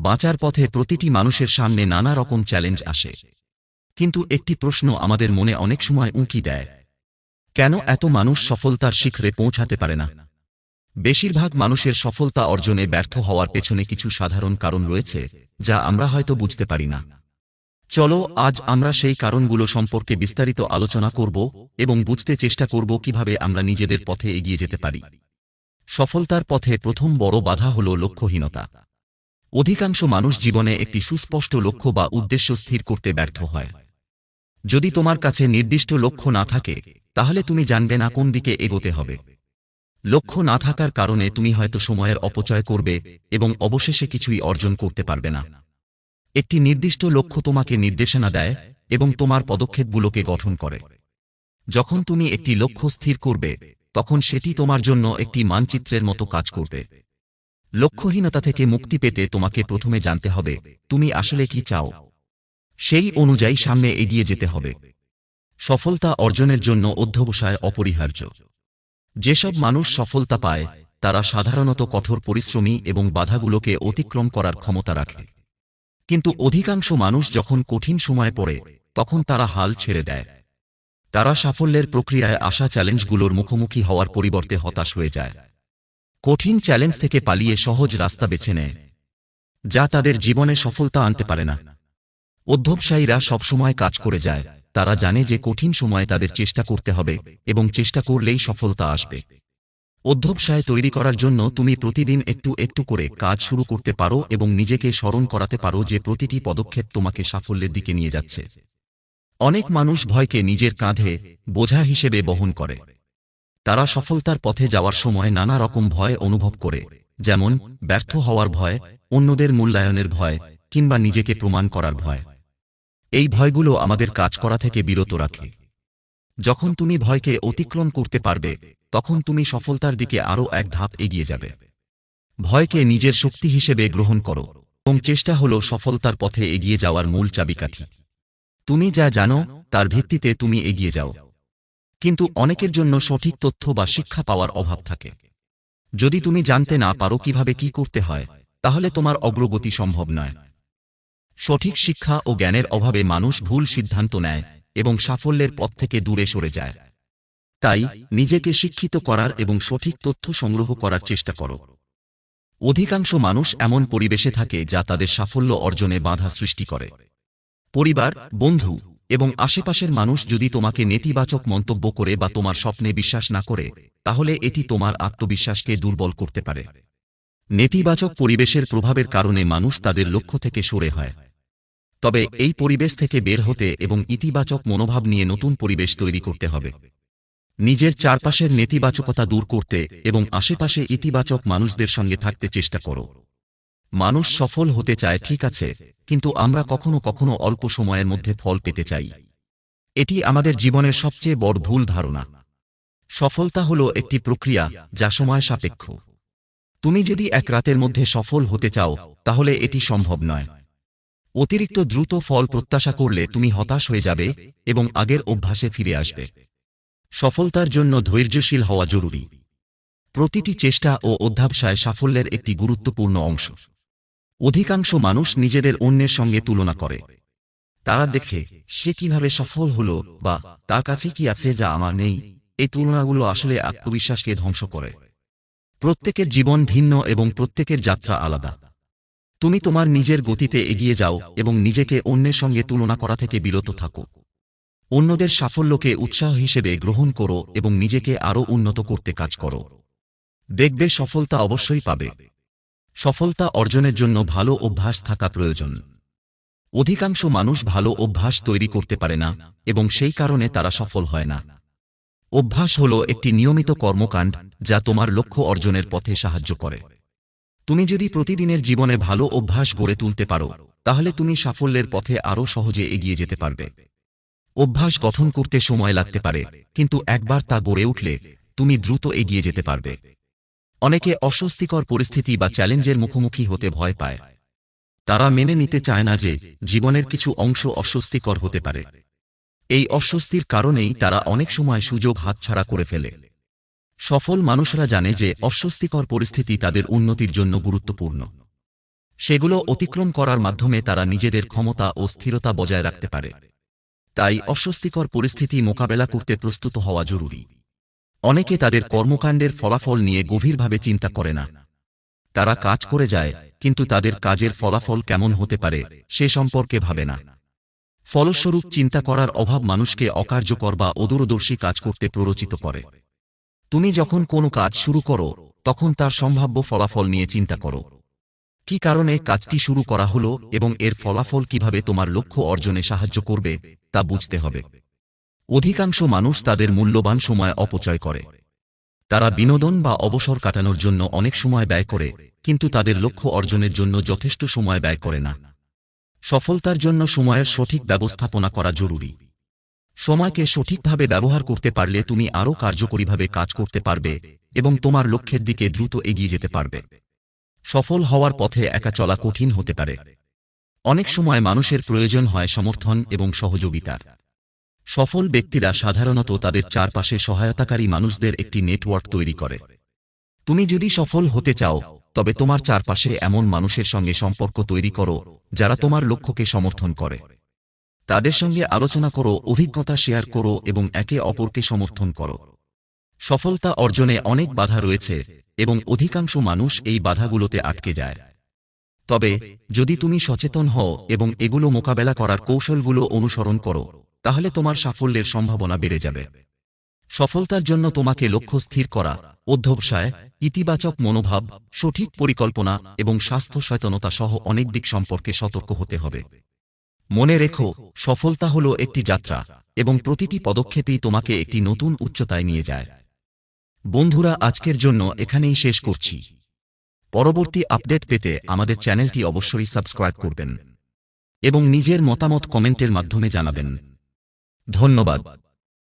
বাঁচার পথে প্রতিটি মানুষের সামনে নানা রকম চ্যালেঞ্জ আসে। কিন্তু একটি প্রশ্ন আমাদের মনে অনেক সময় উঁকি দেয়। কেন এত মানুষ সফলতার শিখরে পৌঁছাতে পারে না? বেশিরভাগ মানুষের সফলতা অর্জনে ব্যর্থ হওয়ার পেছনে কিছু সাধারণ কারণ রয়েছে, যা আমরা হয়তো বুঝতে পারি না। চলো, আজ আমরা সেই কারণগুলো সম্পর্কে বিস্তারিত আলোচনা করব এবং বুঝতে চেষ্টা করব কীভাবে আমরা নিজেদের পথে এগিয়ে যেতে পারি। সফলতার পথে প্রথম বড় বাধা হল লক্ষ্যহীনতা। অধিকাংশ মানুষ জীবনে একটি সুস্পষ্ট লক্ষ্য বা উদ্দেশ্য স্থির করতে ব্যর্থ হয়। যদি তোমার কাছে নির্দিষ্ট লক্ষ্য না থাকে, তাহলে তুমি জানবে না কোন দিকে এগোতে হবে। লক্ষ্য না থাকার কারণে তুমি হয়তো সময়ের অপচয় করবে এবং অবশেষে কিছুই অর্জন করতে পারবে না। একটি নির্দিষ্ট লক্ষ্য তোমাকে নির্দেশনা দেয় এবং তোমার পদক্ষেপগুলোকে গঠন করে। যখন তুমি একটি লক্ষ্য স্থির করবে, তখন সেটি তোমার জন্য একটি মানচিত্রের মতো কাজ করবে। লক্ষ্যহীনতা থেকে মুক্তি পেতে তোমাকে প্রথমে জানতে হবে, তুমি আসলে কি চাও। সেই অনুযায়ী সামনে এগিয়ে যেতে হবে। সফলতা অর্জনের জন্য অধ্যবসায় অপরিহার্য। যেসব মানুষ সফলতা পায়, তারা সাধারণত কঠোর পরিশ্রমী এবং বাধাগুলোকে অতিক্রম করার ক্ষমতা রাখে। কিন্তু অধিকাংশ মানুষ যখন কঠিন সময় পড়ে, তখন তারা হাল ছেড়ে দেয়। তারা সাফল্যের প্রক্রিয়ায় আসা চ্যালেঞ্জগুলোর মুখোমুখি হওয়ার পরিবর্তে হতাশ হয়ে যায়। কঠিন চ্যালেঞ্জ থেকে পালিয়ে সহজ রাস্তা বেছে নেয়, যা তাদের জীবনে সফলতা আনতে পারে না। অধ্যবসায়ীরা সবসময় কাজ করে যায়, তারা জানে যে কঠিন সময়ে তাদের চেষ্টা করতে হবে এবং চেষ্টা করলেই সফলতা আসবে। অধ্যবসায় তৈরি করার জন্য তুমি প্রতিদিন একটু একটু করে কাজ শুরু করতে পারো এবং নিজেকে স্মরণ করাতে পারো যে প্রতিটি পদক্ষেপ তোমাকে সাফল্যের দিকে নিয়ে যাচ্ছে। অনেক মানুষ ভয়কে নিজের কাঁধে বোঝা হিসেবে বহন করে। তারা সফলতার পথে যাওয়ার সময় নানা রকম ভয় অনুভব করে, যেমন ব্যর্থ হওয়ার ভয়, অন্যদের মূল্যায়নের ভয়, কিংবা নিজেকে প্রমাণ করার ভয়। এই ভয়গুলো আমাদের কাজ করা থেকে বিরত রাখে। যখন তুমি ভয়কে অতিক্রম করতে পারবে, তখন তুমি সফলতার দিকে আরও এক ধাপ এগিয়ে যাবে। ভয়কে নিজের শক্তি হিসেবে গ্রহণ করো, এবং চেষ্টা হল সফলতার পথে এগিয়ে যাওয়ার মূল চাবিকাঠি। তুমি যা জানো, তার ভিত্তিতে তুমি এগিয়ে যাও। কিন্তু অনেকের জন্য সঠিক তথ্য বা শিক্ষা পাওয়ার অভাব থাকে। যদি তুমি জানতে না পারো কীভাবে কি করতে হয়, তাহলে তোমার অগ্রগতি সম্ভব নয়। সঠিক শিক্ষা ও জ্ঞানের অভাবে মানুষ ভুল সিদ্ধান্ত নেয় এবং সাফল্যের পথ থেকে দূরে সরে যায়। তাই নিজেকে শিক্ষিত করার এবং সঠিক তথ্য সংগ্রহ করার চেষ্টা করো। অধিকাংশ মানুষ এমন পরিবেশে থাকে যা তাদের সাফল্য অর্জনে বাধা সৃষ্টি করে। পরিবার, বন্ধু এবং আশেপাশের মানুষ যদি তোমাকে নেতিবাচক মন্তব্য করে বা তোমার স্বপ্নে বিশ্বাস না করে, তাহলে এটি তোমার আত্মবিশ্বাসকে দুর্বল করতে পারে। নেতিবাচক পরিবেশের প্রভাবের কারণে মানুষ তাদের লক্ষ্য থেকে সরে হয়। তবে এই পরিবেশ থেকে বের হতে এবং ইতিবাচক মনোভাব নিয়ে নতুন পরিবেশ তৈরি করতে হবে। নিজের চারপাশের নেতিবাচকতা দূর করতে এবং আশেপাশে ইতিবাচক মানুষদের সঙ্গে থাকতে চেষ্টা করো। মানুষ সফল হতে চায়, ঠিক আছে, কিন্তু আমরা কখনো কখনো অল্প সময়ের মধ্যে ফল পেতে চাই। এটি আমাদের জীবনের সবচেয়ে বড় ভুল ধারণা। সফলতা হল একটি প্রক্রিয়া যা সময় সাপেক্ষ। তুমি যদি এক রাতের মধ্যে সফল হতে চাও, তাহলে এটি সম্ভব নয়। অতিরিক্ত দ্রুত ফল প্রত্যাশা করলে তুমি হতাশ হয়ে যাবে এবং আগের অভ্যাসে ফিরে আসবে। সফলতার জন্য ধৈর্যশীল হওয়া জরুরি। প্রতিটি চেষ্টা ও অধ্যাবসায় সাফল্যের একটি গুরুত্বপূর্ণ অংশ। অধিকাংশ মানুষ নিজেদের অন্যের সঙ্গে তুলনা করে। তারা দেখে, সে কীভাবে সফল হল বা তার কাছে কি আছে যা আমার নেই, এই তুলনাগুলো আসলে আত্মবিশ্বাসকে ধ্বংস করে। প্রত্যেকের জীবন ভিন্ন এবং প্রত্যেকের যাত্রা আলাদা। তুমি তোমার নিজের গতিতে এগিয়ে যাও এবং নিজেকে অন্যের সঙ্গে তুলনা করা থেকে বিরত থাকো। অন্যদের সাফল্যকে উৎসাহ হিসেবে গ্রহণ করো এবং নিজেকে আরও উন্নত করতে কাজ করো। দেখবে সফলতা অবশ্যই পাবে। সফলতা অর্জনের জন্য ভালো অভ্যাস থাকা প্রয়োজন। অধিকাংশ মানুষ ভালো অভ্যাস তৈরি করতে পারে না এবং সেই কারণে তারা সফল হয় না। অভ্যাস হল একটি নিয়মিত কর্মকাণ্ড যা তোমার লক্ষ্য অর্জনের পথে সাহায্য করে। তুমি যদি প্রতিদিনের জীবনে ভালো অভ্যাস গড়ে তুলতে পারো, তাহলে তুমি সাফল্যের পথে আরও সহজে এগিয়ে যেতে পারবে। অভ্যাস গঠন করতে সময় লাগতে পারে, কিন্তু একবার তা গড়ে উঠলে তুমি দ্রুত এগিয়ে যেতে পারবে। অনেকে অস্বস্তিকর পরিস্থিতি বা চ্যালেঞ্জের মুখোমুখি হতে ভয় পায়। তারা মেনে নিতে চায় না যে জীবনের কিছু অংশ অস্বস্তিকর হতে পারে। এই অস্বস্তির কারণেই তারা অনেক সময় সুযোগ হাতছাড়া করে ফেলে। সফল মানুষরা জানে যে অস্বস্তিকর পরিস্থিতি তাদের উন্নতির জন্য গুরুত্বপূর্ণ। সেগুলো অতিক্রম করার মাধ্যমে তারা নিজেদের ক্ষমতা ও স্থিরতা বজায় রাখতে পারে। তাই অস্বস্তিকর পরিস্থিতি মোকাবেলা করতে প্রস্তুত হওয়া জরুরি। অনেকে তাদের কর্মকাণ্ডের ফলাফল নিয়ে গভীরভাবে চিন্তা করে না। তারা কাজ করে যায়, কিন্তু তাদের কাজের ফলাফল কেমন হতে পারে, সে সম্পর্কে ভাবে না। ফলস্বরূপ চিন্তা করার অভাব মানুষকে অকার্যকর বা অদূরদর্শী কাজ করতে প্ররোচিত করে। তুমি যখন কোনো কাজ শুরু করো, তখন তার সম্ভাব্য ফলাফল নিয়ে চিন্তা করো। কি কারণে কাজটি শুরু করা হলো এবং এর ফলাফল কীভাবে তোমার লক্ষ্য অর্জনে সাহায্য করবে, তা বুঝতে হবে। অধিকাংশ মানুষ তাদের মূল্যবান সময় অপচয় করে। তারা বিনোদন বা অবসর কাটানোর জন্য অনেক সময় ব্যয় করে, কিন্তু তাদের লক্ষ্য অর্জনের জন্য যথেষ্ট সময় ব্যয় করে না। সফলতার জন্য সময়ের সঠিক ব্যবস্থাপনা করা জরুরি। সময়কে সঠিকভাবে ব্যবহার করতে পারলে তুমি আরও কার্যকরীভাবে কাজ করতে পারবে এবং তোমার লক্ষ্যের দিকে দ্রুত এগিয়ে যেতে পারবে। সফল হওয়ার পথে একা চলা কঠিন হতে পারে। অনেক সময় মানুষের প্রয়োজন হয় সমর্থন এবং সহযোগিতার। সফল ব্যক্তিরা সাধারণত তাদের চারপাশে সহায়তাকারী মানুষদের একটি নেটওয়ার্ক তৈরি করে। তুমি যদি সফল হতে চাও, তবে তোমার চারপাশে এমন মানুষের সঙ্গে সম্পর্ক তৈরি করো, যারা তোমার লক্ষ্যকে সমর্থন করে। তাদের সঙ্গে আলোচনা করো, অভিজ্ঞতা শেয়ার করো এবং একে অপরকে সমর্থন করো। সফলতা অর্জনে অনেক বাধা রয়েছে এবং অধিকাংশ মানুষ এই বাধাগুলোতে আটকে যায়। তবে, যদি তুমি সচেতন হও এবং এগুলো মোকাবেলা করার কৌশলগুলো অনুসরণ করো তাহলে তোমার সাফল্যের সম্ভাবনা বেড়ে যাবে। সফলতার জন্য তোমাকে লক্ষ্য স্থির করা, অধ্যবসায়, ইতিবাচক মনোভাব, সঠিক পরিকল্পনা এবং স্বাস্থ্য সচেতনতা সহ অনেক দিক সম্পর্কে সতর্ক হতে হবে। মনে রেখো, সফলতা হল একটি যাত্রা এবং প্রতিটি পদক্ষেপই তোমাকে একটি নতুন উচ্চতায় নিয়ে যায়। বন্ধুরা, আজকের জন্য এখানেই শেষ করছি। পরবর্তী আপডেট পেতে আমাদের চ্যানেলটি অবশ্যই সাবস্ক্রাইব করবেন এবং নিজের মতামত কমেন্টের মাধ্যমে জানাবেন। ধন্যবাদ।